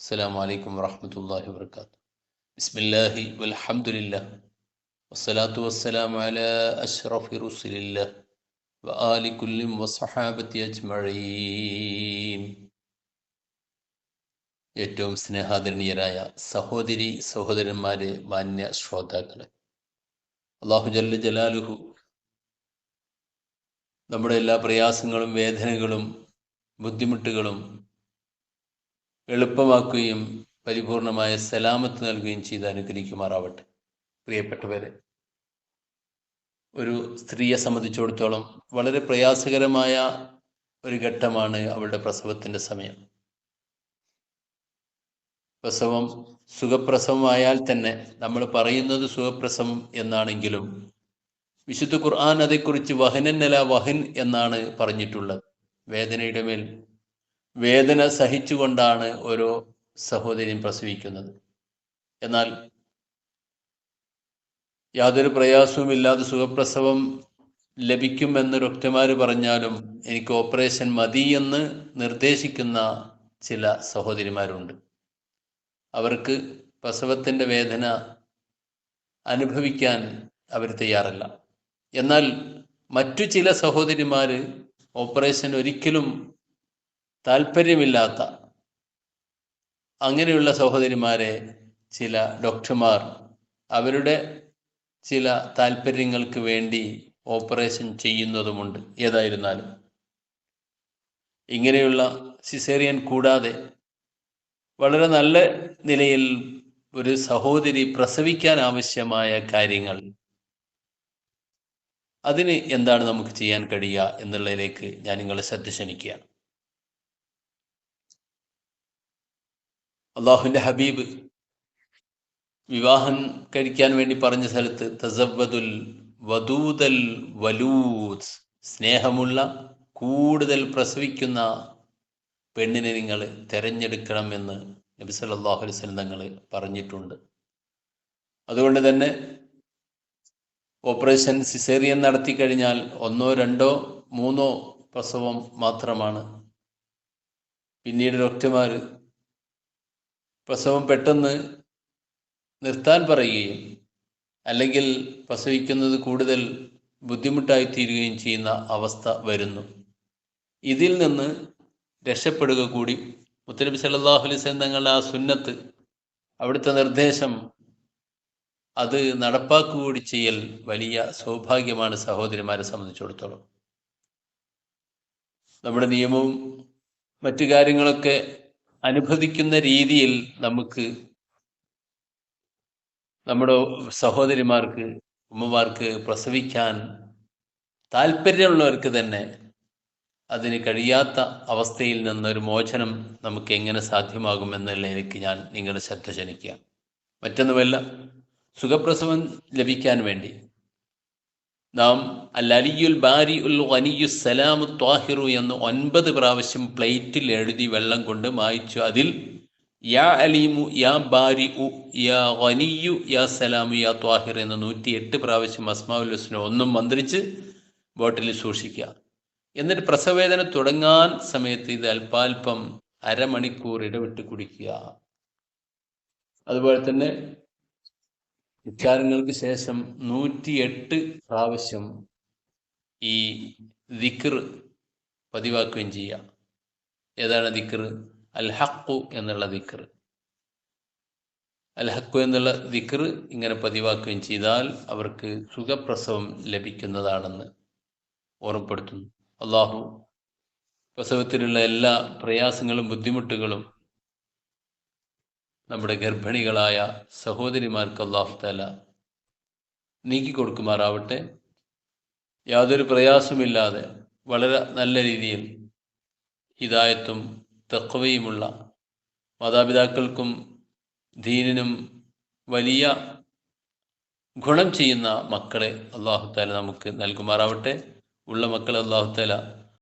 السلام عليكم ورحمة الله وبركاته بسم الله والحمد لله والصلاة والسلام على أشرف رسل الله وآل كل وصحابة أجمعين ഏറ്റവും സ്നേഹാദരണീയരായ സഹോദരി സഹോദരന്മാരെ മാന്യ ശ്രോതാക്കളെ അള്ളാഹു ജല്ല ജലാലുഹു നമ്മുടെ എല്ലാ പ്രയാസങ്ങളും വേദനകളും ബുദ്ധിമുട്ടുകളും എളുപ്പമാക്കുകയും പരിപൂർണമായ സലാമത്ത് നൽകുകയും ചെയ്ത് അനുഗ്രഹിക്കുമാറാവട്ടെ. പ്രിയപ്പെട്ടവരെ ഒരു സ്ത്രീയെ സംബന്ധിച്ചിടത്തോളം വളരെ പ്രയാസകരമായ ഒരു ഘട്ടമാണ് അവളുടെ പ്രസവത്തിന്റെ സമയം. പ്രസവം സുഖപ്രസവമായാൽ തന്നെ നമ്മൾ പറയുന്നത് സുഖപ്രസവം എന്നാണെങ്കിലും വിശുദ്ധ ഖുർആൻ അതേക്കുറിച്ച് വഹനന്നല വഹൻ എന്നാണ് പറഞ്ഞിട്ടുള്ളത്. വേദനയുടെ മേൽ വേദന സഹിച്ചുകൊണ്ടാണ് ഓരോ സഹോദരിയും പ്രസവിക്കുന്നത്. എന്നാൽ യാതൊരു പ്രയാസവുമില്ലാതെ സുഖപ്രസവം ലഭിക്കുമെന്ന് ഡോക്ടർമാർ പറഞ്ഞാലും എനിക്ക് ഓപ്പറേഷൻ മതി എന്ന് നിർദ്ദേശിക്കുന്ന ചില സഹോദരിമാരുണ്ട്. അവർക്ക് പ്രസവത്തിന്റെ വേദന അനുഭവിക്കാൻ അവർ തയ്യാറല്ല. എന്നാൽ മറ്റു ചില സഹോദരിമാർ ഓപ്പറേഷൻ ഒരിക്കലും താല്പര്യമില്ലാത്ത അങ്ങനെയുള്ള സഹോദരിമാരെ ചില ഡോക്ടർമാർ അവരുടെ ചില താല്പര്യങ്ങൾക്ക് വേണ്ടി ഓപ്പറേഷൻ ചെയ്യുന്നതുമുണ്ട്. ഏതായിരുന്നാലും ഇങ്ങനെയുള്ള സിസേറിയൻ കൂടാതെ വളരെ നല്ല നിലയിൽ ഒരു സഹോദരി പ്രസവിക്കാൻ ആവശ്യമായ കാര്യങ്ങൾ അതിന് എന്താണ് നമുക്ക് ചെയ്യാൻ കഴിയുക എന്നുള്ളതിലേക്ക് ഞാൻ നിങ്ങളെ ശ്രദ്ധ ക്ഷണിക്കുകയാണ് അള്ളാഹുവിന്റെ ഹബീബ് വിവാഹം കഴിക്കാൻ വേണ്ടി പറഞ്ഞ സ്ഥലത്ത് തസവദുൽ വദൂദൽ വലൂദ് സ്നേഹമുള്ള കൂടുതൽ പ്രസവിക്കുന്ന പെണ്ണിനെ നിങ്ങൾ തിരഞ്ഞെടുക്കണമെന്ന് നബി സല്ലല്ലാഹു അലൈഹി വസല്ലം തങ്ങൾ പറഞ്ഞിട്ടുണ്ട്. അതുകൊണ്ട് തന്നെ ഓപ്പറേഷൻ സിസേറിയൻ നടത്തി കഴിഞ്ഞാൽ ഒന്നോ രണ്ടോ മൂന്നോ പ്രസവം മാത്രമാണ്. പിന്നീട് ഡോക്ടർമാർ പ്രസവം പെട്ടെന്ന് നിർത്താൻ പറയുകയും അല്ലെങ്കിൽ പ്രസവിക്കുന്നത് കൂടുതൽ ബുദ്ധിമുട്ടായി തീരുകയും ചെയ്യുന്ന അവസ്ഥ വരുന്നു. ഇതിൽ നിന്ന് രക്ഷപ്പെടുക കൂടി മുത്തനബി സല്ലാഹു അലൈഹി തങ്ങളുടെ ആ സുന്നത്ത് അവിടുത്തെ നിർദ്ദേശം അത് നടപ്പാക്കുക കൂടി ചെയ്യൽ വലിയ സൗഭാഗ്യമാണ് സഹോദരിമാരെ സംബന്ധിച്ചിടത്തോളം. നമ്മുടെ നിയമവും മറ്റു കാര്യങ്ങളൊക്കെ അനുവദിക്കുന്ന രീതിയിൽ നമുക്ക് നമ്മുടെ സഹോദരിമാർക്ക് ഉമ്മമാർക്ക് പ്രസവിക്കാൻ താല്പര്യമുള്ളവർക്ക് തന്നെ അതിന് കഴിയാത്ത അവസ്ഥയിൽ നിന്നൊരു മോചനം നമുക്ക് എങ്ങനെ സാധ്യമാകും എനിക്ക് ഞാൻ നിങ്ങളുടെ ശ്രദ്ധ ക്ഷണിക്കുക മറ്റൊന്നുമല്ല സുഖപ്രസവം ലഭിക്കാൻ വേണ്ടി നാം അലിയുൽ ബാരി ഉൽ വനിയു സലാമു ത്വാഹിറു എന്ന് ഒൻപത് പ്രാവശ്യം പ്ലേറ്റിൽ എഴുതി വെള്ളം കൊണ്ട് മായിച്ചു. അതിൽ യാ അലീമു യാ ബാരി ഉ യാ വനിയു യാ സലാമു യാ ത്വാഹിർ എന്ന് നൂറ്റി എട്ട് പ്രാവശ്യം അസ്മാവുൽ ഹുസ്ന ഒന്നും മന്ത്രിച്ച് ബോട്ടിൽ സൂക്ഷിക്കുക. എന്നിട്ട് പ്രസവേദന തുടങ്ങാൻ സമയത്ത് ഇത് അല്പാൽപ്പം അരമണിക്കൂർ ഇടവിട്ട് കുടിക്കുക. അതുപോലെ തന്നെ ഉച്ചാരങ്ങൾക്ക് ശേഷം നൂറ്റിയെട്ട് പ്രാവശ്യം ഈ ദിക്ർ പതിവാക്കുകയും ചെയ്യുക. ഏതാണ് ദിക്ർ? അൽ ഹക്കു എന്നുള്ള ദിക്ർ. അൽ ഹക്കു എന്നുള്ള ദിക്ർ ഇങ്ങനെ പതിവാക്കുകയും ചെയ്താൽ അവർക്ക് സുഖപ്രസവം ലഭിക്കുന്നതാണെന്ന് ഓർമ്മപ്പെടുത്തുന്നു. അള്ളാഹു പ്രസവത്തിലുള്ള എല്ലാ പ്രയാസങ്ങളും ബുദ്ധിമുട്ടുകളും നമ്മുടെ ഗർഭിണികളായ സഹോദരിമാർക്ക് അള്ളാഹു താല നീക്കിക്കൊടുക്കുമാറാവട്ടെ യാതൊരു പ്രയാസമില്ലാതെ വളരെ നല്ല രീതിയിൽ ഹിതായത്തും തക്കവയുമുള്ള മാതാപിതാക്കൾക്കും ദീനിനും വലിയ ഗുണം ചെയ്യുന്ന മക്കളെ അള്ളാഹുത്താല നമുക്ക് നൽകുമാറാവട്ടെ. ഉള്ള മക്കളെ അള്ളാഹു താല